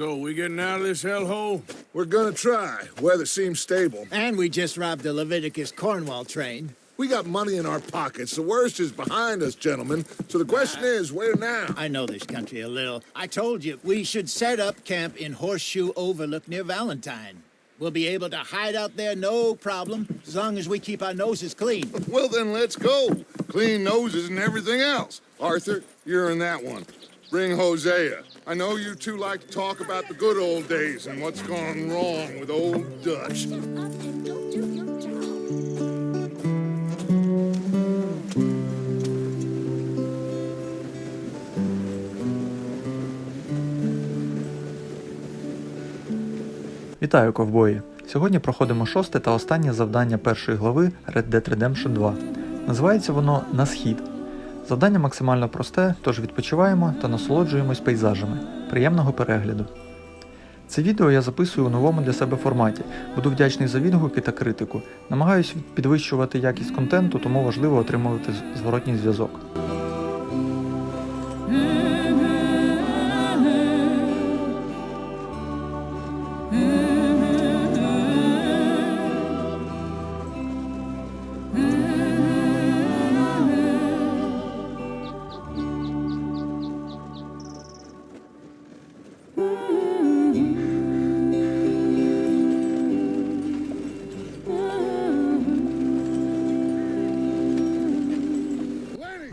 So we getting out of this hellhole? We're gonna try. Weather seems stable. And we just robbed the Leviticus Cornwall train. We got money in our pockets. The worst is behind us, gentlemen. So the question is, where now? I know this country a little. I told you we should set up camp in Horseshoe Overlook near Valentine. We'll be able to hide out there no problem, as long as we keep our noses clean. Well, then let's go. Clean noses and everything else. Arthur, you're in that one. Bring Hosea. I know you two like to talk about the good old days and what's gone wrong with old Dutch. Вітаю, ковбої! Сьогодні проходимо шосте та останнє завдання першої глави Red Dead Redemption 2. Називається воно На схід. Завдання максимально просте, тож відпочиваємо та насолоджуємось пейзажами. Приємного перегляду! Це відео я записую у новому для себе форматі. Буду вдячний за відгуки та критику. Намагаюсь підвищувати якість контенту, тому важливо отримувати зворотній зв'язок.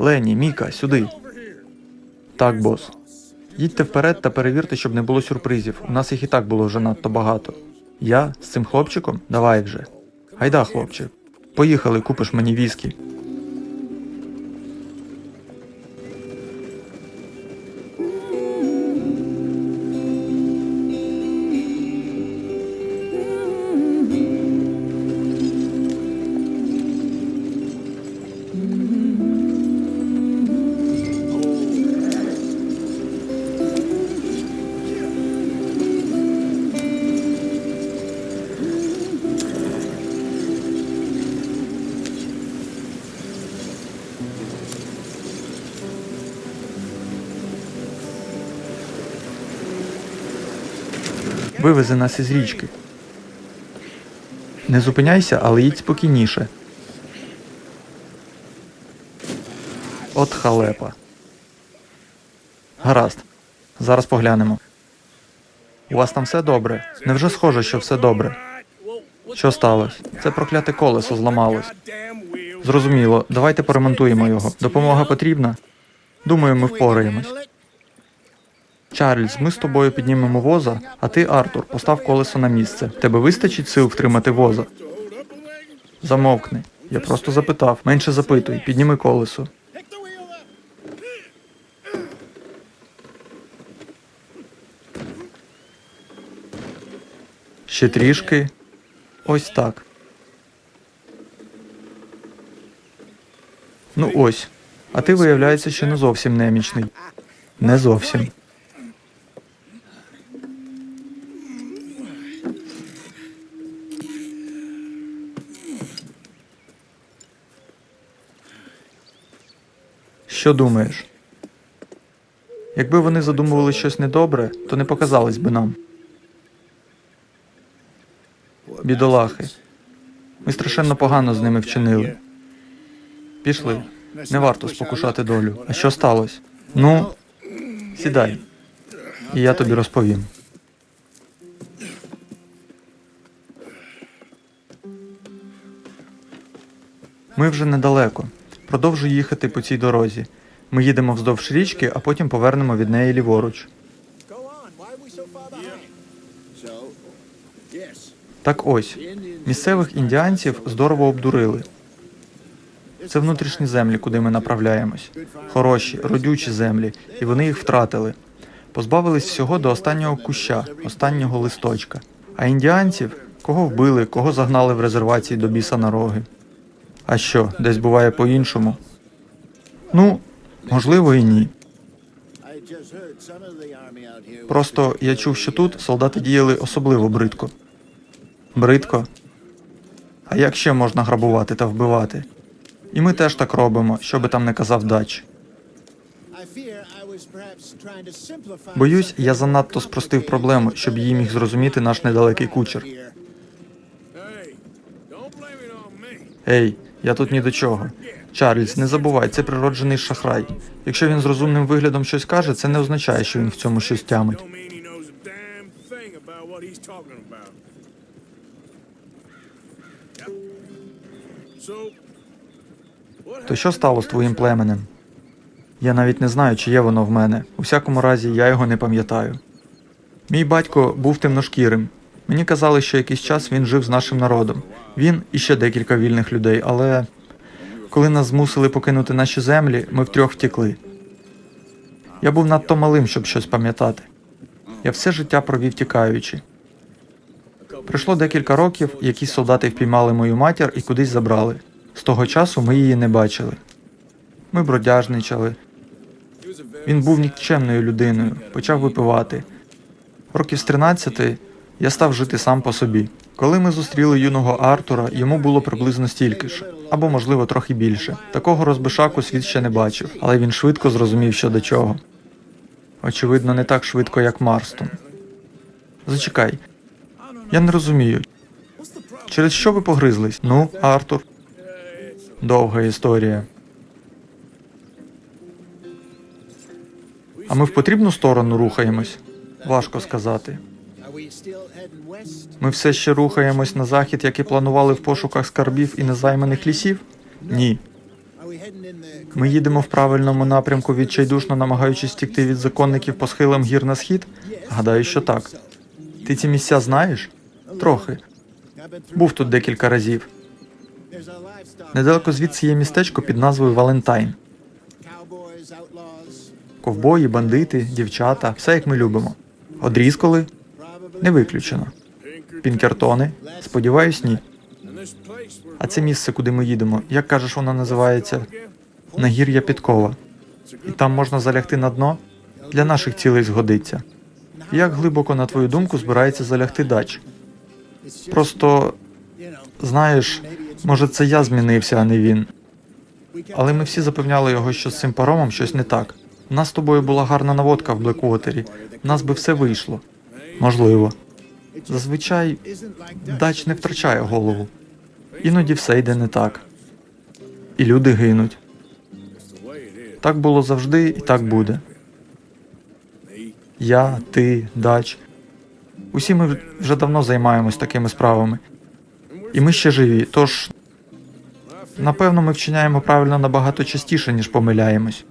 Лені, Міка, сюди. Так, бос. Їдьте вперед та перевірте, щоб не було сюрпризів. У нас їх і так було вже надто багато. Я з цим хлопчиком? Давай вже. Гайда, хлопче. Поїхали, купиш мені віскі. Вивези нас із річки. Не зупиняйся, але їдь спокійніше. От халепа. Гаразд. Зараз поглянемо. У вас там все добре? Невже схоже, що все добре? Що сталося? Це прокляте колесо зламалось. Зрозуміло, давайте поремонтуємо його. Допомога потрібна? Думаю, ми впораємось. Чарльз, ми з тобою піднімемо воза, а ти, Артур, постав колесо на місце. Тебе вистачить сил втримати воза? Замовкни. Я просто запитав. Менше запитуй, підніми колесо. Ще трішки. Ось так. Ну ось. А ти, виявляється, ще не зовсім немічний. Не зовсім. Що думаєш? Якби вони задумували щось недобре, то не показались би нам. Бідолахи. Ми страшенно погано з ними вчинили. Пішли. Не варто спокушати долю. А що сталося? Ну, сідай. І я тобі розповім. Ми вже недалеко. Продовжуй їхати по цій дорозі. Ми їдемо вздовж річки, а потім повернемо від неї ліворуч. Так ось, місцевих індіанців здорово обдурили. Це внутрішні землі, куди ми направляємось. Хороші, родючі землі, і вони їх втратили. Позбавились всього до останнього куща, останнього листочка. А індіанців кого вбили, кого загнали в резервації до біса на роги. А що, десь буває по-іншому? Ну, можливо, і ні. Просто я чув, що тут солдати діяли особливо бридко. Бридко? А як ще можна грабувати та вбивати? І ми теж так робимо, що би там не казав Дач. Боюсь, я занадто спростив проблему, щоб її міг зрозуміти наш недалекий кучер. Ей, я тут ні до чого. Чарльз, не забувай, це природжений шахрай. Якщо він з розумним виглядом щось каже, це не означає, що він в цьому щось тямить. То що стало з твоїм племенем? Я навіть не знаю, чи є воно в мене. У всякому разі, я його не пам'ятаю. Мій батько був темношкірим. Мені казали, що якийсь час він жив з нашим народом. Він і ще декілька вільних людей, але коли нас змусили покинути наші землі, ми втрьох втекли. Я був надто малим, щоб щось пам'ятати. Я все життя провів тікаючи. Пройшло декілька років, якісь солдати впіймали мою матір і кудись забрали. З того часу ми її не бачили. Ми бродяжничали. Він був нікчемною людиною, почав випивати. Років з 13 я став жити сам по собі. Коли ми зустріли юного Артура, йому було приблизно стільки ж, або, можливо, трохи більше. Такого розбишаку світ ще не бачив, але він швидко зрозумів, що до чого. Очевидно, не так швидко, як Марстон. Зачекай. Я не розумію. Через що ви погризлись? Ну, Артур. Довга історія. А ми в потрібну сторону рухаємось? Важко сказати. Ми все ще рухаємось на захід, як і планували в пошуках скарбів і незайманих лісів? Ні. Ми їдемо в правильному напрямку, відчайдушно намагаючись втікти від законників по схилам гір на схід? Гадаю, що так. Ти ці місця знаєш? Трохи. Був тут декілька разів. Недалеко звідси є містечко під назвою Валентайн. Ковбої, бандити, дівчата, все як ми любимо. Одрізколи? Не виключено. Пінкертони? Сподіваюсь, ні. А це місце, куди ми їдемо, як кажеш, воно називається Нагір'я Підкова. І там можна залягти на дно? Для наших цілей згодиться. Як глибоко, на твою думку, збирається залягти дач? Просто, знаєш, може, це я змінився, а не він. Але ми всі запевняли його, що з цим паромом щось не так. У нас з тобою була гарна наводка в Блеквотері. У нас би все вийшло. Можливо. Зазвичай дач не втрачає голову. Іноді все йде не так. І люди гинуть. Так було завжди і так буде. Я, ти, дач. Усі ми вже давно займаємось такими справами. І ми ще живі, тож, напевно, ми вчиняємо правильно набагато частіше, ніж помиляємось.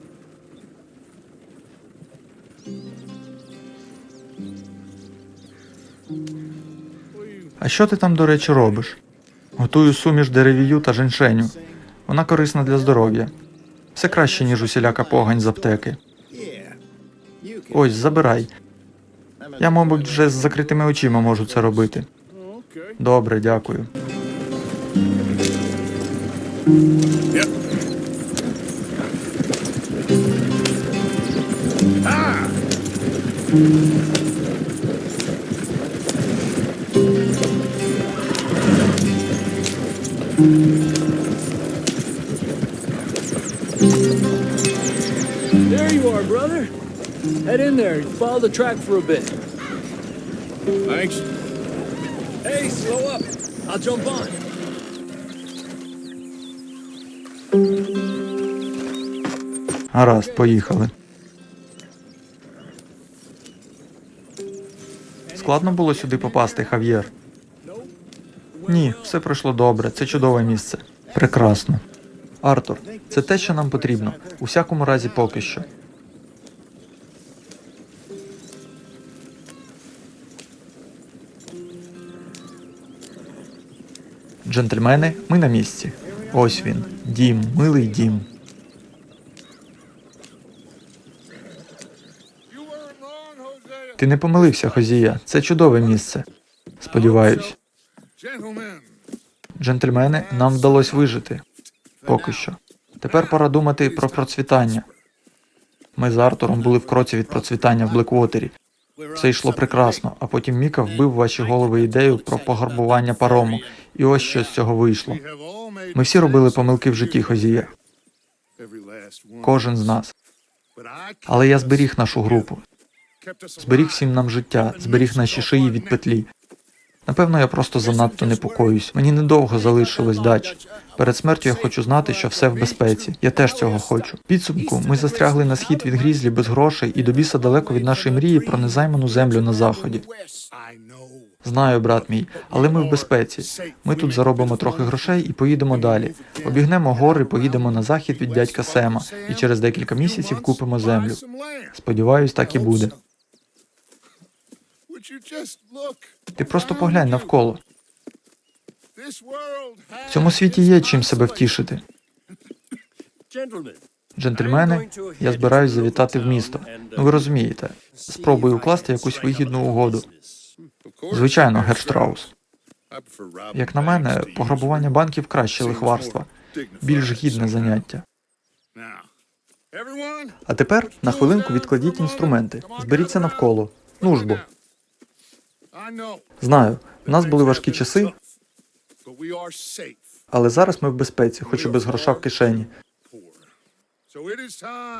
А що ти там, до речі, робиш? Готую суміш деревію та женьшеню. Вона корисна для здоров'я. Все краще, ніж усіляка погань з аптеки. Yeah. Ось, забирай. Я, мабуть, вже з закритими очима можу це робити. Добре, дякую. Yep. Ah! There you are, brother. Head in there and follow the track for a bit. Thanks. Hey, slow up. I'll jump on. Гаразд, поїхали. Складно було сюди попасти, Хав'єр. Ні, все пройшло добре. Це чудове місце. Прекрасно. Артур, це те, що нам потрібно. У всякому разі, поки що. Джентльмени, ми на місці. Ось він. Дім, милий дім. Ти не помилився, Хозія. Це чудове місце. Сподіваюсь. Джентльмени, нам вдалося вижити. Поки що. Тепер пора думати про процвітання. Ми з Артуром були в кроці від процвітання в Блеквотері. Все йшло прекрасно, а потім Міка вбив ваші голови ідею про пограбування парому, І ось що з цього вийшло. Ми всі робили помилки в житті, one. Кожен з нас. Але я зберіг нашу групу, зберіг всім нам життя, зберіг наші шиї від петлі. Напевно, я просто занадто непокоюсь. Мені недовго залишилось дач. Перед смертю я хочу знати, що все в безпеці. Я теж цього хочу. Підсумку, ми застрягли на схід від грізлі без грошей і до біса далеко від нашої мрії про незайману землю на заході. Знаю, брат мій, але ми в безпеці. Ми тут заробимо трохи грошей і поїдемо далі. Обігнемо гори, поїдемо на захід від дядька Сема, і через декілька місяців купимо землю. Сподіваюсь, так і буде. Ти просто поглянь навколо. В цьому світі є чим себе втішити. Джентльмени, я збираюсь завітати в місто. Ну ви розумієте, спробую укласти якусь вигідну угоду. Звичайно, Герштраус. Як на мене, пограбування банків краще лихварства, більш гідне заняття. А тепер на хвилинку відкладіть інструменти, зберіться навколо. Ну ж бо, I know. Знаю, в нас були важкі часи, але зараз ми в безпеці, хоч і без гроша в кишені.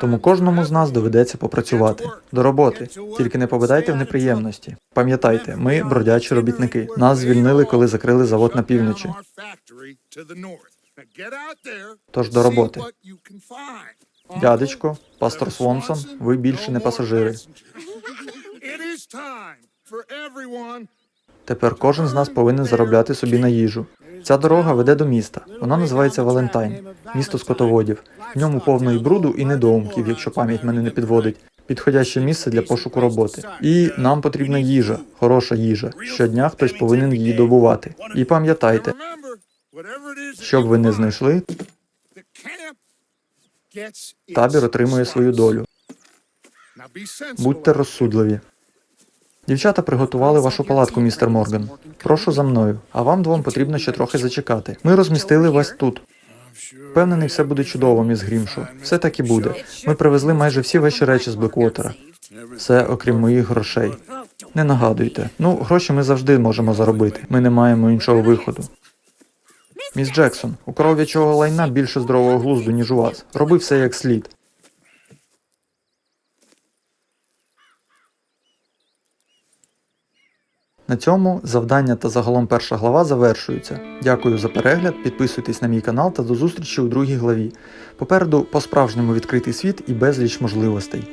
Тому кожному з нас доведеться попрацювати. До роботи. Тільки не попадайте в неприємності. Пам'ятайте, ми бродячі робітники. Нас звільнили, коли закрили завод на півночі. Тож до роботи. Дядечко, пастор Свонсон, ви більше не пасажири. Тепер кожен з нас повинен заробляти собі на їжу. Ця дорога веде до міста. Вона називається Валентайн, місто скотоводів. В ньому повно і бруду, і недоумків, якщо пам'ять мене не підводить. Підходяще місце для пошуку роботи. І нам потрібна їжа, хороша їжа. Щодня хтось повинен її добувати. І пам'ятайте, що б ви не знайшли, табір отримує свою долю. Будьте розсудливі. Дівчата приготували вашу палатку, містер Морган. Прошу за мною. А вам двом потрібно ще трохи зачекати. Ми розмістили вас тут. Впевнений, все буде чудово, міс Грімшо. Все так і буде. Ми привезли майже всі ваші речі з Блеквотера. Все, окрім моїх грошей. Не нагадуйте. Ну, гроші ми завжди можемо заробити. Ми не маємо іншого виходу. Міс Джексон, у коров'ячого лайна більше здорового глузду, ніж у вас. Роби все як слід. На цьому завдання та загалом перша глава завершуються. Дякую за перегляд, підписуйтесь на мій канал та до зустрічі у другій главі. Попереду по-справжньому відкритий світ і безліч можливостей.